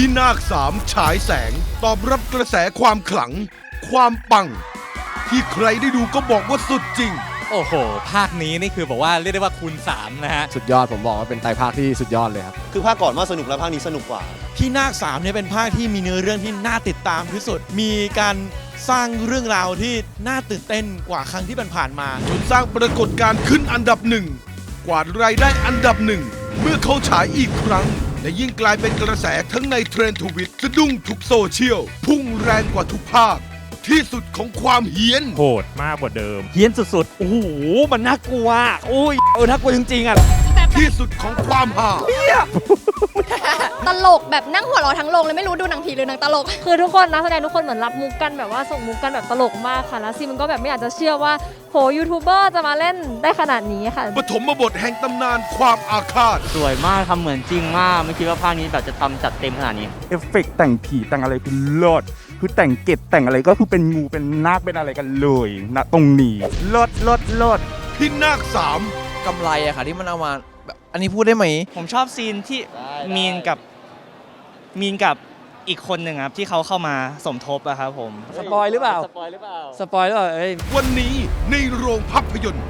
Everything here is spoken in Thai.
พี่นาคสามฉายแสง ตอบรับกระแสความขลัง ความปัง ที่ใครได้ดูก็บอกว่าสุดจริง โอ้โห ภาคนี้นี่คือบอกว่าเรียกได้ว่าคูณ3นะฮะ สุดยอดผมบอกว่าเป็นไตรภาคที่สุดยอดเลยครับ คือภาคก่อนว่าสนุกแล้วภาคนี้สนุกกว่าพี่นาคสามเนี่ยเป็นภาคที่มีเนื้อเรื่องที่น่าติดตามที่สุด มีการสร้างเรื่องราวที่น่าตื่นเต้นกว่าครั้งที่ผ่านๆมา จนสร้างปรากฏการณ์ขึ้นอันดับหนึ่งกวาดรายได้อันดับหนึ่งเมื่อเขาฉายอีกครั้ง และยิ่งกลายเป็นกระแสทั้งในเทรนด์ทวิตสะดุ้งทุกโซเชียล พุ่งแรงกว่าทุกภาค ที่สุดของความเฮี้ยน โหดมากกว่าเดิม เฮี้ยนสุดๆ โอ้โห มันน่ากลัว โอ้ย เออน่ากลัวจริงๆอะ ที่สุดของความฮา ตลกแบบนั่งหัวเราะทั้งโรงเลยไม่รู้ดูหนังผีหรือหนังตลก คือทุกคนนักแสดงทุกคนเหมือนรับมุกกันแบบว่าส่งมุกกันแบบตลกมากค่ะแล้วซีมันก็แบบไม่อยากจะเชื่อว่าโหยูทูบเบอร์จะมาเล่นได้ขนาดนี้ค่ะ ปฐมบทแห่งตำนานความอาฆาต สวยมากทำเหมือนจริงมาก ไม่คิดว่าภาคนี้แบบจะทำจัดเต็มขนาดนี้ เอฟเฟกต์แต่งผีแต่งอะไรคือเลิศคือแต่งเกตแต่งอะไรก็คือเป็นงูเป็นนาคเป็นอะไรกันเลยณตรงนี้เลิศเลิศเลิศพี่นาคสาม กำไรอะค่ะที่มันเอามาแบบอันนี้พูดได้ไหม ผมชอบซีนที่มีนกับ มีนกับอีกคนหนึ่งครับที่เขาเข้ามาสมทบอะครับผม สปอยหรือเปล่า สปอยหรือเปล่า สปอยหรือเปล่าเอ้ย วันนี้ในโรงภาพยนตร์